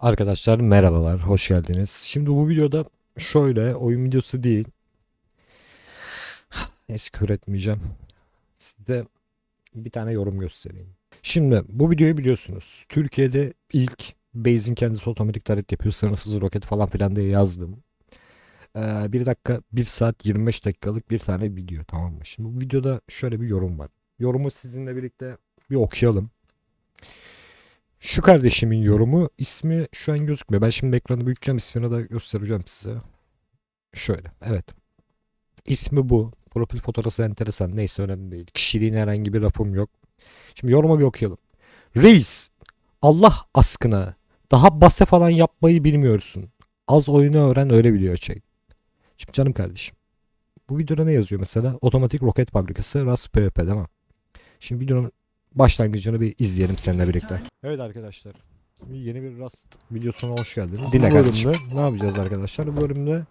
Arkadaşlar merhabalar, hoş geldiniz. Şimdi bu videoda şöyle oyun videosu değil. Neyse küfür etmeyeceğim. Size bir tane yorum göstereyim. Şimdi bu videoyu biliyorsunuz. Türkiye'de ilk Base'in kendisi otomatik taret yapıyor. Sınırsız roket falan filan diye yazdım. Ee, 1 dakika 1 saat 25 dakikalık bir tane video tamam mı? Şimdi bu videoda şöyle bir yorum var. Yorumu sizinle birlikte bir okuyalım. Şu kardeşimin yorumu ismi şu an gözükmüyor. Ben şimdi ekranı büyüteceğim ismini de göstereceğim size. Şöyle evet. İsmi bu. Profil fotoğrafı enteresan. Neyse önemli değil. Kişiliğine herhangi bir lafım yok. Şimdi yoruma bir okuyalım. Reis Allah aşkına daha base falan yapmayı bilmiyorsun. Az oyunu öğren öyle biliyor çek. Şimdi canım kardeşim. Bu videoda ne yazıyor mesela? Otomatik roket fabrikası RAS PvP değil mi? Şimdi videonun başlangıcını bir izleyelim seninle birlikte. Evet arkadaşlar. Şimdi yeni bir Rust videosuna hoş geldiniz. Dinle Bu kardeşim. Ne yapacağız arkadaşlar? Bu bölümde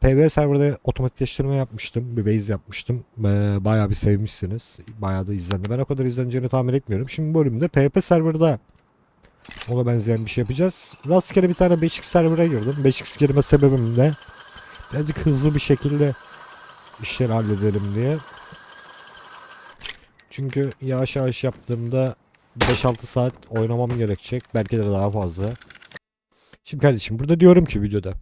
PV serverda otomatikleştirme yapmıştım. Bir base yapmıştım. Ee, bayağı bir sevmişsiniz. Bayağı da izlendi. Ben o kadar izleneceğini tahmin etmiyorum. Şimdi bu bölümde PvP serverda ona benzeyen bir şey yapacağız. Rastgele bir tane 5x server'a girdim. 5x girme sebebim de birazcık hızlı bir şekilde işleri halledelim diye. Çünkü yavaş yavaş yaptığımda 5-6 saat oynamam gerekecek. Belki de daha fazla. Şimdi kardeşim burada diyorum ki videoda.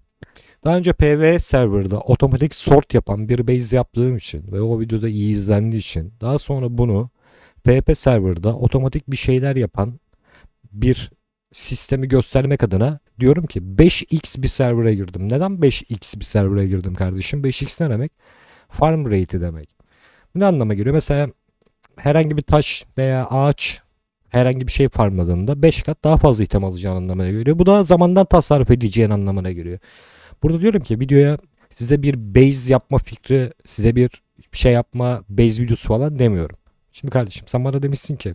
Daha önce PvE serverda otomatik sort yapan bir base yaptığım için ve o videoda iyi izlendiği için daha sonra bunu PvP serverda otomatik bir şeyler yapan bir sistemi göstermek adına diyorum ki 5x bir server'a girdim. Neden 5x bir server'a girdim kardeşim? 5x ne demek? Farm rate'i demek. Ne anlama geliyor? Mesela herhangi bir taş veya ağaç herhangi bir şey farmladığında 5 kat daha fazla item alacağın anlamına geliyor. Bu da zamandan tasarruf edeceğin anlamına geliyor. Burada diyorum ki videoya size bir base yapma fikri, size bir şey yapma base videosu falan demiyorum. Şimdi kardeşim sen bana demişsin ki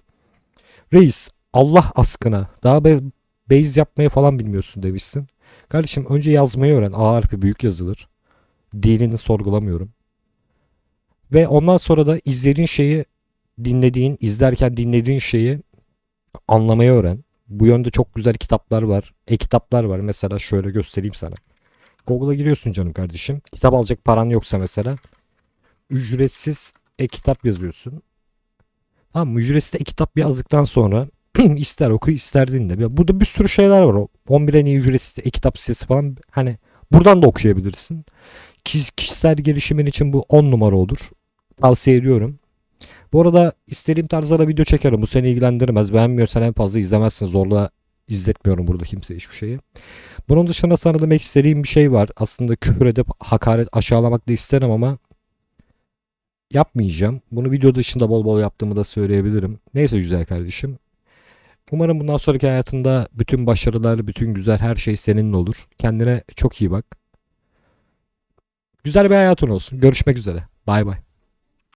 reis Allah aşkına daha base yapmayı falan bilmiyorsun demişsin. Kardeşim önce yazmayı öğren. A harfi büyük yazılır. Dinini sorgulamıyorum. Ve ondan sonra da izlediğin şeyi dinlediğin, izlerken dinlediğin şeyi anlamayı öğren. Bu yönde çok güzel kitaplar var. E-kitaplar var. Mesela şöyle göstereyim sana. Google'a giriyorsun canım kardeşim. Kitap alacak paran yoksa mesela ücretsiz e-kitap yazıyorsun. Tamam? Ücretsiz e-kitap yazdıktan sonra ister oku ister dinle. Burada bir sürü şeyler var. O 11 en iyi ücretsiz e-kitap sitesi falan. Hani buradan da okuyabilirsin. Kiş- Kişisel gelişimin için bu 10 numara olur. Tavsiye ediyorum. Bu arada istediğim tarzda da video çekerim. Bu seni ilgilendirmez. Beğenmiyorsan en fazla izlemezsin. Zorla izletmiyorum burada kimseye hiçbir şeyi. Bunun dışında sana demek istediğim bir şey var. Aslında küfür edip hakaret aşağılamak da isterim ama yapmayacağım. Bunu video dışında bol bol yaptığımı da söyleyebilirim. Neyse güzel kardeşim. Umarım bundan sonraki hayatında bütün başarılar, bütün güzel her şey seninle olur. Kendine çok iyi bak. Güzel bir hayatın olsun. Görüşmek üzere. Bay bay.